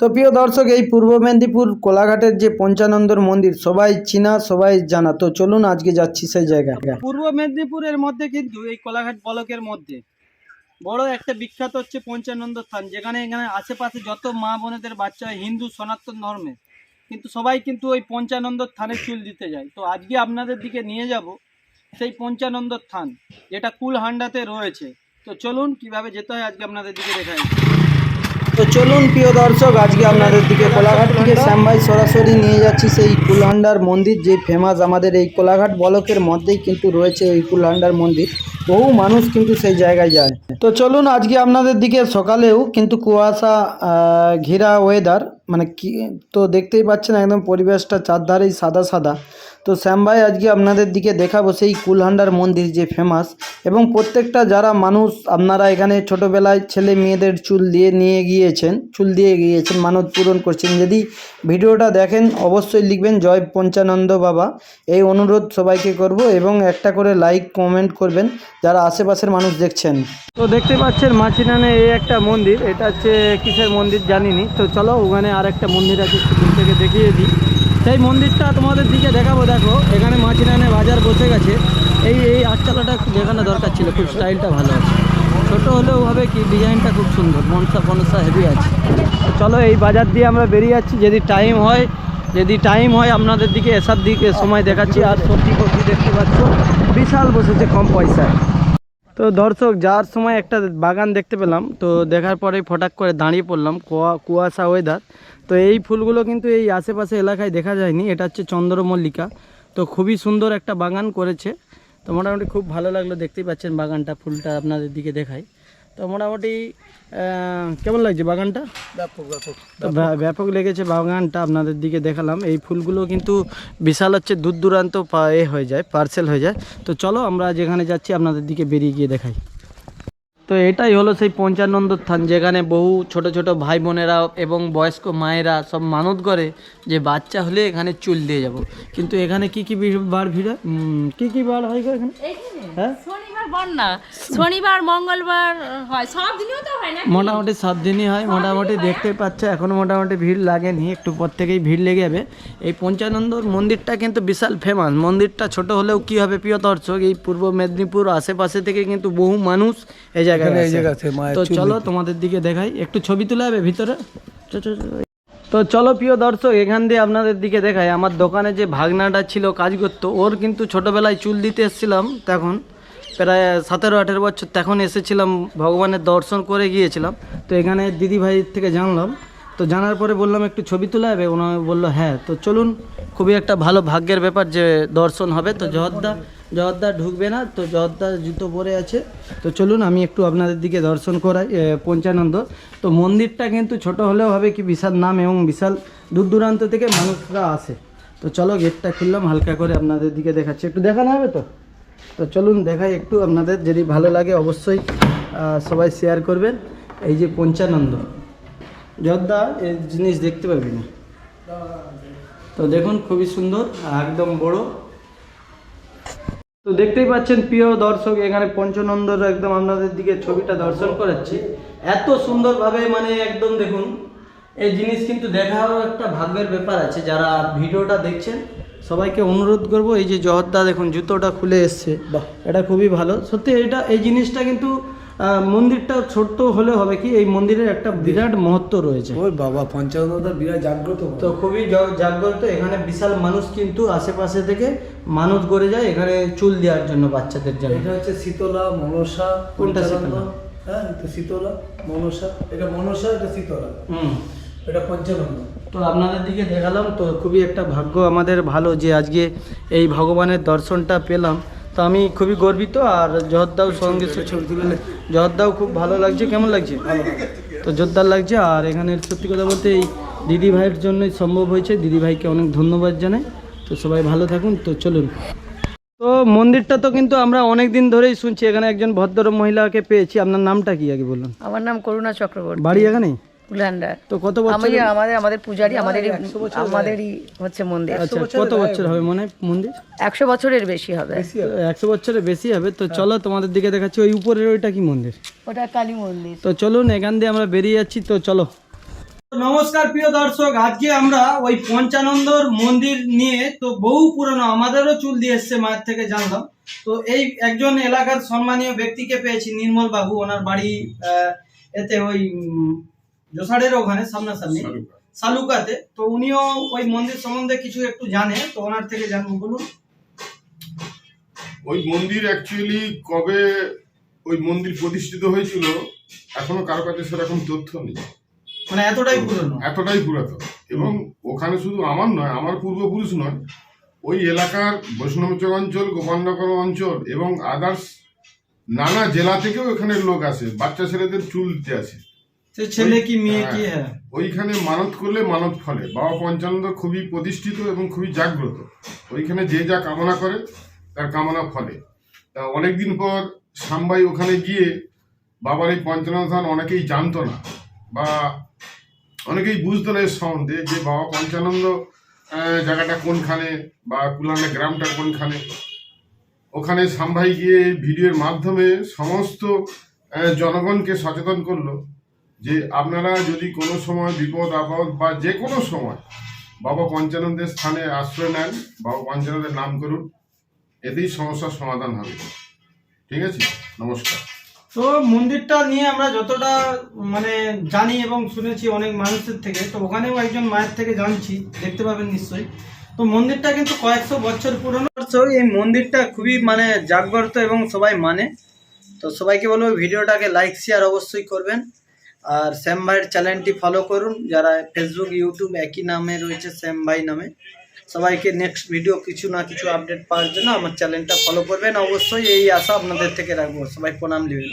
তো প্রিয় দর্শক, এই পূর্ব মেদিনীপুর কোলাঘাটের যে পঞ্চানন্দর মন্দির, সবাই চিনা, সবাই জানা। তো চলুন, আজকে যাচ্ছি সেই জায়গায়। পূর্ব মেদিনীপুরের মধ্যে কিন্তু এই কোলাঘাট ব্লকের মধ্যে বড় একটা বিখ্যাত হচ্ছে পঞ্চানন্দ স্থান, যেখানে এখানে আশেপাশে যত মা বোনেদের বাচ্চা হয়, হিন্দু, সনাতন ধর্মে, কিন্তু সবাই কিন্তু ওই পঞ্চানন্দ স্থানে চুল দিতে যায়। তো আজকে আপনাদের দিকে নিয়ে যাব সেই পঞ্চানন্দ স্থান, যেটা কুলহান্ডাতে রয়েছে। তো চলুন, কীভাবে যেতে হয়, আজকে আপনাদের দিকে দেখাই। তো চলুন, প্রিয় দর্শক, আজকে আপনাদের দিকে কোলাঘাট থেকে শ্যামভাই সরাসরি নিয়ে যাচ্ছি সেই কুলহান্ডার মন্দির, যে ফেমাস আমাদের এই কোলাঘাট ব্লকের মধ্যেই কিন্তু রয়েছে এই কুলহান্ডার মন্দির। বহু মানুষ কিন্তু সেই জায়গায় যায়। তো চলুন, আজকে আপনাদের দিকে সকালেও কিন্তু কুয়াশা ঘেরা ওয়েদার মানে কি, তো দেখতেই পাচ্ছেন, একদম পরিবেশটা চারধারেই সাদা সাদা। তো শ্যামভাই আজকে আপনাদের দিকে দেখাবো সেই কুলহান্ডার মন্দির যে ফেমাস এবং প্রত্যেকটা যারা মানুষ আপনারা এখানে ছোটোবেলায় ছেলে মেয়েদের চুল দিয়ে নিয়ে গিয়েছেন, চুল দিয়ে গিয়েছেন, মানত পূরণ করছেন, যদি ভিডিওটা দেখেন, অবশ্যই লিখবেন জয় পঞ্চানন্দ বাবা। এই অনুরোধ সবাইকে করব এবং একটা করে লাইক কমেন্ট করবেন, যারা আশেপাশের মানুষ দেখছেন। তো দেখতে পাচ্ছেন মাছিনানে এই একটা মন্দির, এটা হচ্ছে কিসের মন্দির জানিনি। তো চলো ওখানে আর একটা মন্দির আছে থেকে দেখিয়ে দিই। সেই মন্দিরটা তোমাদের দিকে দেখাবো, দেখো। এখানে মাছিনানে বাজার বসে গেছে। এই এই আটচালাটা একটু দেখানো দরকার ছিল, খুব স্টাইলটা ভালো আছে। ছোটো হলেও হবে কি, ডিজাইনটা খুব সুন্দর, মনসা ফনসা হেভি আছে। চলো এই বাজার দিয়ে আমরা বেরিয়ে যাচ্ছি, যদি টাইম হয়, যদি টাইম হয়, আপনাদের দিকে এসব দিকে সময় দেখাচ্ছি। আর সবজি ফবজি দেখতে পাচ্ছ, বিশাল বসেছে কম পয়সায়। তো দর্শক, যাওয়ার সময় একটা বাগান দেখতে পেলাম। তো দেখার পরে ফটাক করে দাঁড়িয়ে পড়লাম, কুয়া, কুয়াশা ওয়েদার তো এই ফুলগুলো কিন্তু এই আশেপাশে এলাকায় দেখা যায়নি। এটা হচ্ছে চন্দ্রমল্লিকা। তো খুবই সুন্দর একটা বাগান করেছে। তো মোটামুটি খুব ভালো লাগল দেখতেই পাচ্ছেন বাগানটা, ফুলটা আপনাদের দিকে দেখাই। তো মোটামুটি কেমন লাগছে বাগানটা? তো ব্যা- ব্যাপক লেগেছে বাগানটা আপনাদের দিকে দেখালাম। এই ফুলগুলো কিন্তু বিশাল হচ্ছে দূর দূরান্ত পা- এ হয়ে যায় পার্সেল হয়ে যায়। তো চলো আমরা যেখানে যাচ্ছি আপনাদের দিকে বেরিয়ে গিয়ে দেখাই। তো এটাই হলো সেই পঞ্চানন্দ স্থান যেখানে বহু ছোট ছোট ভাই বোনেরা এবং বয়স্ক মায়েরা সব মানত করে যে বাচ্চা হলে এখানে চুল দিয়ে যাব। কিন্তু এখানে কি কি বার ভিড় হয়? কি কি বার হয় এখানে? হ্যাঁ? শনিবার বন্যা। শনিবার মঙ্গলবার হয়। সব দিনেও তো হয় না মোটামুটি সাত দিনই হয়। মোটামুটি দেখতে পাচ্ছ এখনও মোটামুটি ভিড় লাগেনি। একটু পর থেকেই ভিড় লেগে যাবে। এই পঞ্চানন্দর মন্দিরটা কিন্তু বিশাল ফেমাস মন্দিরটা ছোট হলেও কি হবে প্রিয় দর্শক এই পূর্ব মেদিনীপুর আশেপাশে থেকে কিন্তু বহু মানুষ এই জায়গায় আসে। তো চলো তোমাদের দিকে দেখাই। একটু ছবি তুলে যাবে ভিতরে। তো চলো প্রিয় দর্শক এখান দিয়ে আপনাদের দিকে দেখাই। আমার দোকানে যে ভাগনাটা ছিল কাজ করতো ওর কিন্তু ছোটবেলায় চুল দিতে এসেছিলাম। তখন প্রায় সতেরো, আঠেরো বছর তখন এসেছিলাম, ভগবানের দর্শন করে গিয়েছিলাম। তো এখানে দিদি ভাইয়ের থেকে জানলাম। তো জানার পরে বললাম, একটু ছবি তোলা যাবে ওনারা বলল হ্যাঁ। তো চলুন, খুবই একটা ভালো ভাগ্যের ব্যাপার যে দর্শন হবে। তো জহদ্দা জহদ্দা ঢুকবে না, তো জহদ্দা জুতো পরে আছে। তো চলুন, আমি একটু আপনাদের দিকে দর্শন করাই পঞ্চানন্দ। তো মন্দিরটা কিন্তু ছোট হলেও হবে কি বিশাল নাম এবং বিশাল দূর দূরান্ত থেকে মানুষরা আসে। তো চলো, গেটটা খুললাম, হালকা করে আপনাদের দিকে দেখাচ্ছি। একটু দেখানো হবে তো? তো চলুন দেখাই একটু আপনাদের, যদি ভালো লাগে অবশ্যই সবাই শেয়ার করবেন। এই যে পঞ্চানন্দ, জর্দা এই জিনিস দেখতে পাবি না? তো দেখুন, খুবই সুন্দর, একদম বড়। তো দেখতেই পাচ্ছেন, প্রিয় দর্শক, এখানে পঞ্চনন্দর একদম আপনাদের দিকে ছবিটা দর্শন করাচ্ছি। এত সুন্দরভাবে মানে একদম দেখুন, এই জিনিস কিন্তু দেখারও একটা ভাগ্যের ব্যাপার আছে, যারা ভিডিওটা দেখছেন। সবাইকে অনুরোধ করব এই যে জহরদা দেখুন জুতোটা খুলে এসছে। বাহ। এটা খুবই ভালো। সত্যি এটা এই জিনিসটা কিন্তু মন্দিরটা ছোট্ট হলে হবে কি এই মন্দিরের একটা বিরাট মহত্ব রয়েছে। ওই বাবা পঞ্চানন্দটা বিরাট জাগ্রত তো খুবই জাগ্রত। এখানে বিশাল মানুষ কিন্তু আশেপাশে থেকে মানুষ করে যায় এখানে চুল দেওয়ার জন্য বাচ্চাদের জন্য। এটা হচ্ছে শীতলা মনসা কোনটা শীতলা? হ্যাঁ শীতলা মনসা এটা মনসা এটা শীতলা। হুম। এটা পঞ্চানন্দ তো আপনাদের দিকে দেখালাম তো খুবই একটা ভাগ্য আমাদের ভালো যে আজকে এই ভগবানের দর্শনটা পেলাম। তো আমি খুবই গর্বিত আর জহরদাও সঙ্গে জহরদাও খুব ভালো লাগছে কেমন লাগছে? তো জোরদার লাগছে আর এখানে সত্যি কথা বলতে এই দিদি ভাইয়ের জন্যই সম্ভব হয়েছে। দিদি ভাইকে অনেক ধন্যবাদ জানাই। তো সবাই ভালো থাকুন তো চলুন। তো মন্দিরটা তো কিন্তু আমরা অনেক দিন ধরেই শুনছি এখানে একজন ভদ্র মহিলাকে পেয়েছি। আপনার নামটা কি আগে বলুন? আমার নাম করুণা চক্রবর্তী। বাড়ি এখানে তো কত বছর আমি আমাদের আমাদের পূজারি আমাদেরই আমাদেরই হচ্ছে মন্দির। আচ্ছা কত বছর হবে মনে মন্দির? একশো বছরের বেশি হবে। একশো বছরের বেশি হবে। তো চলো তোমাদের দিকে দেখাচ্ছি ওই উপরের ওইটা কি মন্দির? ওটা কালী মন্দির। তো চলুন এখান দিয়ে আমরা বেরিয়ে যাচ্ছি তো চলো। নমস্কার প্রিয় দর্শক। আজকে আমরা ওই পঞ্চানন্দর মন্দির নিয়ে তো বহু পুরনো আমাদেরও চুল দিয়ে এসছে মায়ের থেকে জানলাম। তো এই একজন এলাকার সম্মানীয় ব্যক্তিকে পেয়েছি নির্মল বাবু ওনার বাড়ি আহ, এতে ওই উম, ওখানে সামনাসামনি। সালুকাতে। তো উনিও ওই মন্দির সম্বন্ধে কিছু একটু জানে তো ওনার থেকে জানব বলুন। ওই মন্দির অ্যাকচুয়ালি কবে ওই মন্দির প্রতিষ্ঠিত হয়েছিল এখনও কারও কাছে সেরকম তথ্য নেই। মানে এতটাই পুরনো? এতটাই পুরাতন। এবং ওখানে শুধু আমার নয় আমার পূর্বপুরুষ নয় ওই এলাকার বৈষ্ণবচক অঞ্চল গোপালনগর অঞ্চল এবং আদার্স নানা জেলা থেকেও এখানে লোক আসে বাচ্চা ছেলেদের চুল দিতে আসে। সে ছেলে কি মেয়ে কি হ্যাঁ। ওইখানে মানত করলে মানত ফলে। বাবা পঞ্চানন্দ খুবই প্রতিষ্ঠিত এবং খুবই জাগ্রত। ওইখানে যে যা কামনা করে তার কামনা ফলে। তা অনেকদিন পর সাম্বাই ওখানে গিয়ে বাবার এই পঞ্চানন্দ অনেকেই জানতো না বা অনেকেই বুঝতো না এর সম্বন্ধে যে বাবা পঞ্চানন্দ জায়গাটা কোনখানে বা কুলানে গ্রামটা কোনখানে। ওখানে সাম্ভাই গিয়ে ভিডিওর মাধ্যমে সমস্ত জনগণকে সচেতন করল। যে আপনারা যদি কোনো সময় বিপদ আপদ বা যে কোনো সময় বাবা পঞ্চানন্দের স্থানে আশ্রয় নেন বাবা পঞ্চানন্দের নাম করুন এতেই সমস্যার সমাধান হবে। ঠিক আছে? নমস্কার। তো মন্দিরটা নিয়ে আমরা যতটা মানে জানি এবং শুনেছি অনেক মানুষের থেকে তো ওখানেও একজন মায়ের থেকে জানছি দেখতে পাবেন নিশ্চয়ই। তো মন্দিরটা কিন্তু কয়েকশো বছর পুরনো। এই মন্দিরটা খুবই মানে জাগ্রত এবং সবাই মানে। তো সবাইকে বলব ভিডিওটাকে লাইক শেয়ার অবশ্যই করবেন। আর শ্যাম ভাইয়ের চ্যানেলটি ফলো করুন, যারা ফেসবুক ইউটিউব একই নামে রয়েছে শ্যাম ভাই নামে। সবাইকে নেক্সট ভিডিও কিছু না কিছু আপডেট পাওয়ার জন্য আমার চ্যানেলটা ফলো করবেন। অবশ্যই এই আশা আপনাদের থেকে রাখব। সবাই প্রণাম নেবেন